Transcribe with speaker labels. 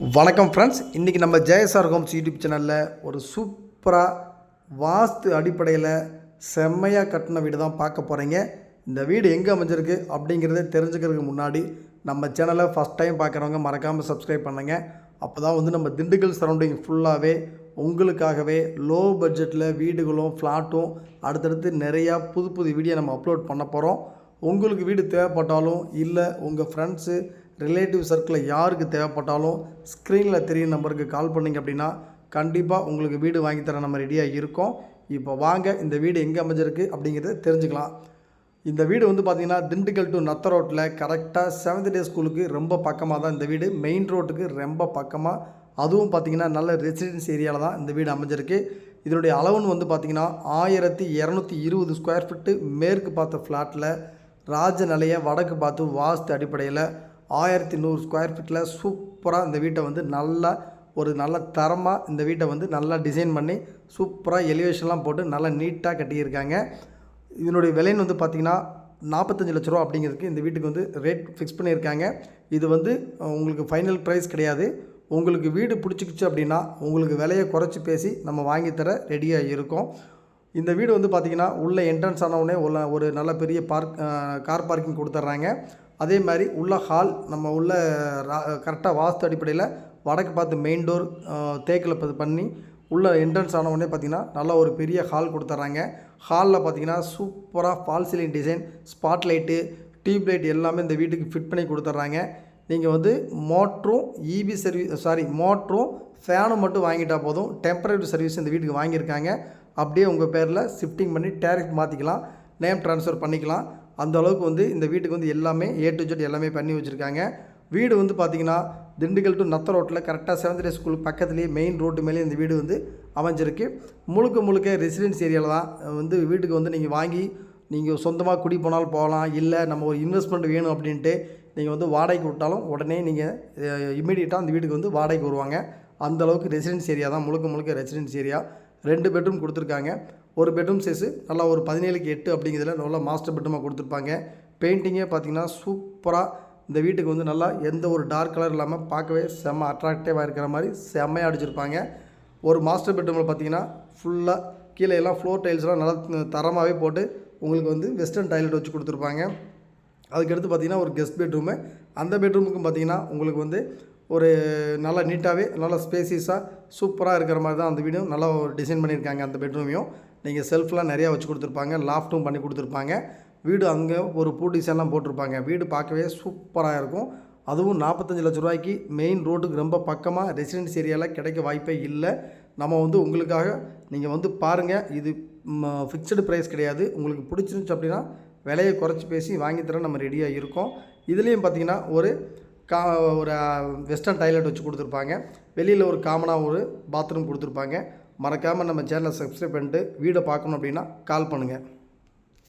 Speaker 1: வணக்கம் ஃப்ரெண்ட்ஸ் இன்றைக்கி நம்ம ஜெயசார் ஹோம்ஸ் யூடியூப் சேனலில் ஒரு சூப்பராக வாஸ்து அடிப்படையில் செம்மையாக கட்டின வீடு தான் பார்க்க போகிறீங்க இந்த வீடு எங்கே அமைஞ்சிருக்கு அப்படிங்கிறத தெரிஞ்சுக்கிறதுக்கு முன்னாடி நம்ம சேனலை ஃபஸ்ட் டைம் பார்க்குறவங்க மறக்காமல் சப்ஸ்கிரைப் பண்ணுங்கள் அப்போ தான் வந்து நம்ம திண்டுக்கல் சரௌண்டிங் ஃபுல்லாகவே உங்களுக்காகவே லோ பட்ஜெட்டில் வீடுகளும் ஃப்ளாட்டும் அடுத்தடுத்து நிறையா புது புது வீடியோ நம்ம அப்லோட் பண்ண போகிறோம் உங்களுக்கு வீடு தேவைப்பட்டாலும் இல்லை உங்கள் ஃப்ரெண்ட்ஸு ரிலேட்டிவ் சர்க்கிளில் யாருக்கு தேவைப்பட்டாலும் ஸ்க்ரீனில் தெரியும் நம்பருக்கு கால் பண்ணிங்க அப்படின்னா கண்டிப்பாக உங்களுக்கு வீடு வாங்கித்தர தர நம்ம ரெடியாக இருக்கோம். இப்போ வாங்க இந்த வீடு எங்கே அமைஞ்சிருக்கு அப்படிங்கிறத தெரிஞ்சுக்கலாம். இந்த வீடு வந்து பார்த்திங்கன்னா திண்டுக்கல் டு நத்த ரோட்டில் கரெக்டாக செவன்த் டே ஸ்கூலுக்கு ரொம்ப பக்கமாக தான் இந்த வீடு. மெயின் ரோட்டுக்கு ரொம்ப பக்கமாக அதுவும் பார்த்திங்கன்னா நல்ல ரெசிடென்ஸ் ஏரியாவில் தான் இந்த வீடு அமைஞ்சிருக்கு. இதனுடைய அளவுன்னு வந்து பார்த்திங்கன்னா ஆயிரத்தி இரநூத்தி இருபது ஸ்கொயர் ஃபீட்டு மேற்கு பார்த்த ஃப்ளாட்டில் ராஜநிலையை வடக்கு பார்த்து வாஸ்து அடிப்படையில் ஆயிரத்தி நூறு ஸ்கொயர் ஃபீட்டில் சூப்பராக இந்த வீட்டை வந்து நல்லா ஒரு நல்ல தரமாக இந்த வீட்டை வந்து நல்லா டிசைன் பண்ணி சூப்பராக எலிவேஷன்லாம் போட்டு நல்லா நீட்டாக கட்டியிருக்காங்க. இதனுடைய விலைன்னு வந்து பார்த்திங்கன்னா நாற்பத்தஞ்சு லட்ச ரூபா அப்படிங்கிறதுக்கு இந்த வீட்டுக்கு வந்து ரேட் ஃபிக்ஸ் பண்ணியிருக்காங்க. இது வந்து உங்களுக்கு ஃபைனல் ப்ரைஸ் கிடையாது. உங்களுக்கு வீடு பிடிச்சிக்கிச்சு அப்படின்னா உங்களுக்கு விலையை குறைச்சி பேசி நம்ம வாங்கித்தர தர ரெடியாக இருக்கோம். இந்த வீடு வந்து பார்த்திங்கன்னா உள்ளே என்ட்ரன்ஸ் ஆனவுடனே உள்ள ஒரு நல்ல பெரிய பார்க் கார் பார்க்கிங் கொடுத்துட்றாங்க. அதே மாதிரி உள்ள ஹால் நம்ம உள்ள கரெக்டாக வாஸ்து அடிப்படையில் வடக்கு பார்த்து மெயின் டோர் தேக்கில் பண்ணி உள்ள என்ட்ரன்ஸ் ஆன உடனே பார்த்தீங்கன்னா நல்லா ஒரு பெரிய ஹால் கொடுத்துட்றாங்க ஹாலில் பார்த்தீங்கன்னா சூப்பராக fall ceiling design spot light tube light எல்லாமே இந்த வீட்டுக்கு ஃபிட் பண்ணி கொடுத்துட்றாங்க நீங்கள் வந்து மோட்ரும் இபி சர்வீஸ் சாரி மோட்ரும் ஃபேனும் மட்டும் வாங்கிட்டா போதும். டெம்பரரி சர்வீஸ் இந்த வீட்டுக்கு வாங்கியிருக்காங்க. அப்படியே உங்கள் பேரில் ஷிஃப்டிங் பண்ணி டேரக்ட் மாற்றிக்கலாம் நேம் ட்ரான்ஸ்ஃபர் பண்ணிக்கலாம். அந்த அளவுக்கு வந்து இந்த வீட்டுக்கு வந்து எல்லாமே ஏ டு ஜெட் எல்லாமே பண்ணி வச்சுருக்காங்க. வீடு வந்து பார்த்திங்கன்னா திண்டுக்கல் டு நத்த ரோட்டில் கரெக்டாக செவன்த் டே ஸ்கூல் பக்கத்துலேயே மெயின் ரோட்டு மேலே இந்த வீடு வந்து அமைஞ்சிருக்கு. முழுக்க முழுக்க ரெசிடென்ஸ் ஏரியாவில் தான் வந்து வீட்டுக்கு வந்து நீங்கள் வாங்கி நீங்கள் சொந்தமாக குடி போனாலும் போகலாம் இல்லை நம்ம ஒரு இன்வெஸ்ட்மெண்ட் வேணும் அப்படின்ட்டு நீங்கள் வந்து வாடகைக்கு விட்டாலும் உடனே நீங்கள் இம்மிடியட்டாக அந்த வீட்டுக்கு வந்து வாடகைக்கு வருவாங்க. அந்தளவுக்கு ரெசிடென்ஸ் ஏரியா தான் முழுக்க முழுக்க ரெசிடென்ஸ் ஏரியா ரெண்டு பெட்ரூம் கொடுத்துருக்காங்க. ஒரு பெட்ரூம் சைஸு நல்லா ஒரு பதினேழுக்கு எட்டு அப்படிங்கிறதுல நல்லா மாஸ்டர் பெட்ரூமாக கொடுத்துருப்பாங்க. பெயிண்டிங்கே பார்த்தீங்கன்னா சூப்பராக இந்த வீட்டுக்கு வந்து நல்லா எந்த ஒரு டார்க் கலர் இல்லாமல் பார்க்கவே செம்ம அட்ராக்டிவாக இருக்கிற மாதிரி செம்மையாக அடிச்சிருப்பாங்க. ஒரு மாஸ்டர் பெட்ரூமில் பார்த்தீங்கன்னா ஃபுல்லாக கீழே எல்லாம் ஃப்ளோர் டைல்ஸ்லாம் நல்லா தரமாகவே போட்டு உங்களுக்கு வந்து வெஸ்டர்ன் டாய்லெட் வச்சு கொடுத்துருப்பாங்க. அதுக்கடுத்து பார்த்தீங்கன்னா ஒரு கெஸ்ட் பெட்ரூமு அந்த பெட்ரூமுக்கும் பார்த்தீங்கன்னா உங்களுக்கு வந்து ஒரு நல்லா நீட்டாகவே நல்லா ஸ்பேசியஸாக சூப்பராக இருக்கிற மாதிரி தான் அந்த வீடும். நல்லா ஒரு டிசைன் பண்ணியிருக்காங்க அந்த பெட்ரூமையும். நீங்கள் செல்ஃப்லாம் நிறையா வச்சு கொடுத்துருப்பாங்க லாஃப்ட்டும் பண்ணி கொடுத்துருப்பாங்க. வீடு அங்கே ஒரு பூ டிசைன்லாம் போட்டிருப்பாங்க. வீடு பார்க்கவே சூப்பராக இருக்கும். அதுவும் நாற்பத்தஞ்சு லட்ச ரூபாய்க்கு மெயின் ரோட்டுக்கு ரொம்ப பக்கமாக ரெசிடென்ஸ் ஏரியாவில் கிடைக்க வாய்ப்பே இல்லை. நம்ம வந்து உங்களுக்காக நீங்கள் வந்து பாருங்கள் இது ஃபிக்ஸ்டு ப்ரைஸ் கிடையாது. உங்களுக்கு பிடிச்சிருந்துச்சு அப்படின்னா விலையை குறைச்சி பேசி வாங்கித்தர நம்ம ரெடியாக இருக்கோம். இதுலேயும் பார்த்தீங்கன்னா ஒரு கா ஒரு வெஸ்டர்ன் டாய்லெட் வச்சு கொடுத்துருப்பாங்க. வெளியில் ஒரு காமனாக ஒரு பாத்ரூம் கொடுத்துருப்பாங்க. மறக்காமல் நம்ம சேனலை சப்ஸ்கிரைப் பண்ணிட்டு வீடை பார்க்கணும் அப்படின்னா கால் பண்ணுங்கள்